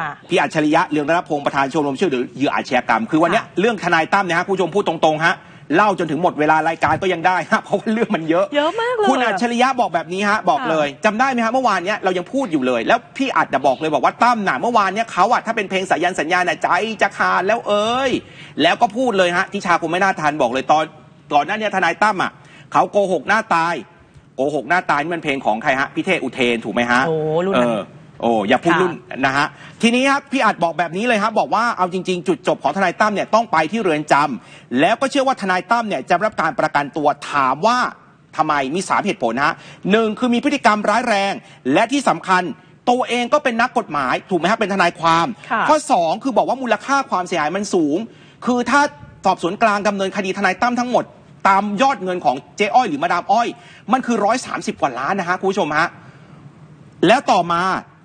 มาพี่อัจฉริยะเรืองรัตนพงศ์ประธานชมรมช่วยเหลือเหยื่ออาชญากรรม คือวันเนี้ยค่ะเรื่องทนายตั้มเนี่ยฮะคุณผู้ชมพูดตรงๆฮะเล่าจนถึงหมดเวลารายการก็ยังได้ฮะเพราะว่าเรื่องมันเยอะเยอะมากเลยคุณอัจฉริยะบอกแบบนี้ฮะบอกค่ะเลยจำได้ไหมฮะเมื่อวานเนี้ยเรายังพูดอยู่เลย แล้วพี่อัดน่ะบอกเลยบอกว่าตั้มน่ะเมื่อวานเนี้ยเขาอะถ้าเป็นเพลงสายันสัญญาน่ะใจจะขาดแล้วเอ้ยแล้วก็พูดเลยฮะที่ชาคงไม่น่าทันบอกเลยตอนก่อนหน้าเนี้ยทนายตั้มอะเขาโกหกหน้าตายโกหกหน้าตายนี่มันเพลงของใครฮะพี่เทอุเทนถูกไหมฮะโอ้รุ่นเอนั้นอ โอ้อย่าพูดค่ะ รุ่นนะฮะทีนี้ครับพี่อัดบอกแบบนี้เลยครับบอกว่าเอาจริง ๆ จุดจบของทนายตั้มเนี่ยต้องไปที่เรือนจำแล้วก็เชื่อว่าทนายตั้มเนี่ยจะรับการประกันตัวถามว่าทำไมมีสามเหตุผลนะฮะหนึ่งคือมีพฤติกรรมร้ายแรง และที่สำคัญตัวเองก็เป็นนักกฎหมายถูกไหมครับเป็นทนายความ ค่ะ ข้อสองคือบอกว่ามูลค่าความเสียหายมันสูง คือถ้าสอบสวนกลางดำเนินคดีทนายตั้มทั้งหมด ตามยอดเงินของเจ๊อ้อยหรือมาดามอ้อย มันคือร้อยสามสิบกว่าล้านนะฮะคุณผู้ชมฮะ แล้วต่อมา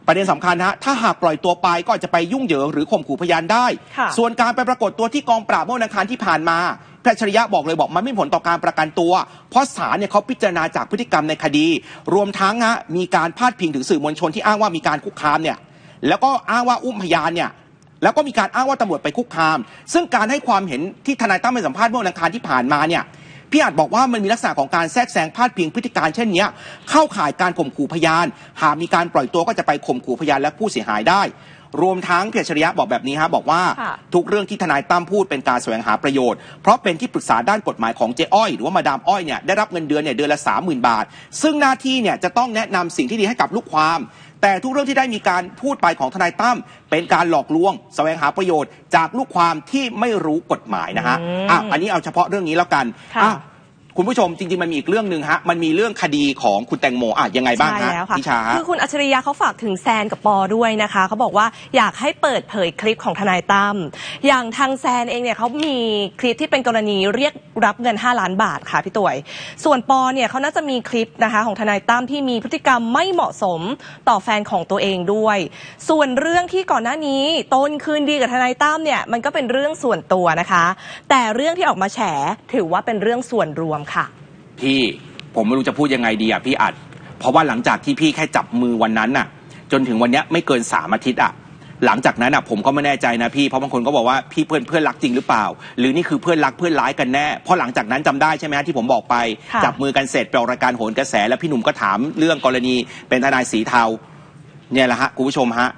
ประเด็นสำคัญนะฮะถ้าหากปล่อยตัวไปก็อาจจะไปยุ่งเหยิงหรือข่มขู่พยานได้ค่ะส่วนการไปปรากฏตัวที่กองปราบเมื่อวันอังคารที่ผ่านมาแพทย์ชริยะบอกเลยบอกมันไม่มีผลต่อการประกันตัว เพราะศาลเนี่ยเขาพิจารณาจากพฤติกรรมในคดี รวมทั้งฮะมีการพาดพิงถึงสื่อมวลชนที่อ้างว่ามีการคุกคามเนี่ยแล้วก็อ้างว่าอุ้มพยานเนี่ยแล้วก็มีการอ้างว่าตำรวจไปคุกคาม ซึ่งการให้ความเห็นที่ทนายตั้มให้สัมภาษณ์เมื่อวันอังคารที่ผ่านมาเนี่ย พี่อาจบอกว่ามันมีลักษณะของการแทรกแซงพาดพิงพฤติการเช่นนี้เข้าข่ายการข่มขู่พยาน หากมีการปล่อยตัวก็จะไปข่มขู่พยานและผู้เสียหายได้ รวมทั้งเพียรชริยะบอกแบบนี้ฮะบอกว่าค่ะทุกเรื่องที่ทนายตั้มพูดเป็นการแสวงหาประโยชน์ เพราะเป็นที่ปรึกษาด้านกฎหมายของเจ๊อ้อยหรือว่ามาดามอ้อยเนี่ยได้รับเงินเดือนเนี่ยเดือนละสามหมื่นบาท ซึ่งหน้าที่เนี่ยจะต้องแนะนำสิ่งที่ดีให้กับลูกความแต่ทุกเรื่องที่ได้มีการพูดไปของทนายตั้มเป็นการหลอกลวงแสวงหาประโยชน์ จากลูกความที่ไม่รู้กฎหมายนะฮะอืมอะอันนี้เอาเฉพาะเรื่องนี้แล้วกันค่ะอะ คุณผู้ชมจริงๆมันมีอีกเรื่องหนึ่งฮะมันมีเรื่องคดีของคุณแตงโมอะยังไงบ้างใช่ฮะแล้วค่ะพิชาฮะคือคุณอัจฉริยะเขาฝากถึงแซนกับปอด้วยนะคะเขาบอกว่าอยากให้เปิดเผยคลิปของทนายตั้มอย่างทางแซนเองเนี่ยเขามีคลิปที่เป็นกรณีเรียกรับเงิน 5 ล้านบาทค่ะพี่ต่วย ส่วนปอเนี่ยเขาน่าจะมีคลิปนะคะของทนายตั้มที่มีพฤติกรรมไม่เหมาะสมต่อแฟนของตัวเองด้วย ส่วนเรื่องที่ก่อนหน้านี้ต้นคืนดีกับทนายตั้มเนี่ยมันก็เป็นเรื่องส่วนตัวนะคะ แต่เรื่องที่ออกมาแฉถือว่าเป็นเรื่องส่วนรวมค่ะ พี่ผมไม่รู้จะพูดยังไงดีอะพี่อัด เพราะว่าหลังจากที่พี่แค่จับมือวันนั้นน่ะ จนถึงวันเนี้ยไม่เกินสามอาทิตย์อะ หลังจากนั้นอะผมก็ไม่แน่ใจนะพี่เพราะบางคนก็บอกว่าพี่เพื่อนเพื่อนรักจริงหรือเปล่า หรือนี่คือเพื่อนรักเพื่อนร้ายกันแน่เพราะหลังจากนั้นจำได้ใช่ไหมฮะที่ผมบอกไป ค่ะ จับมือกันเสร็จไปออกรายการโหนกระแส แล้วพี่หนุ่มก็ถามเรื่องกรณีเป็นทนายสีเทาเนี่ยแหละฮะคุณผู้ชมฮะ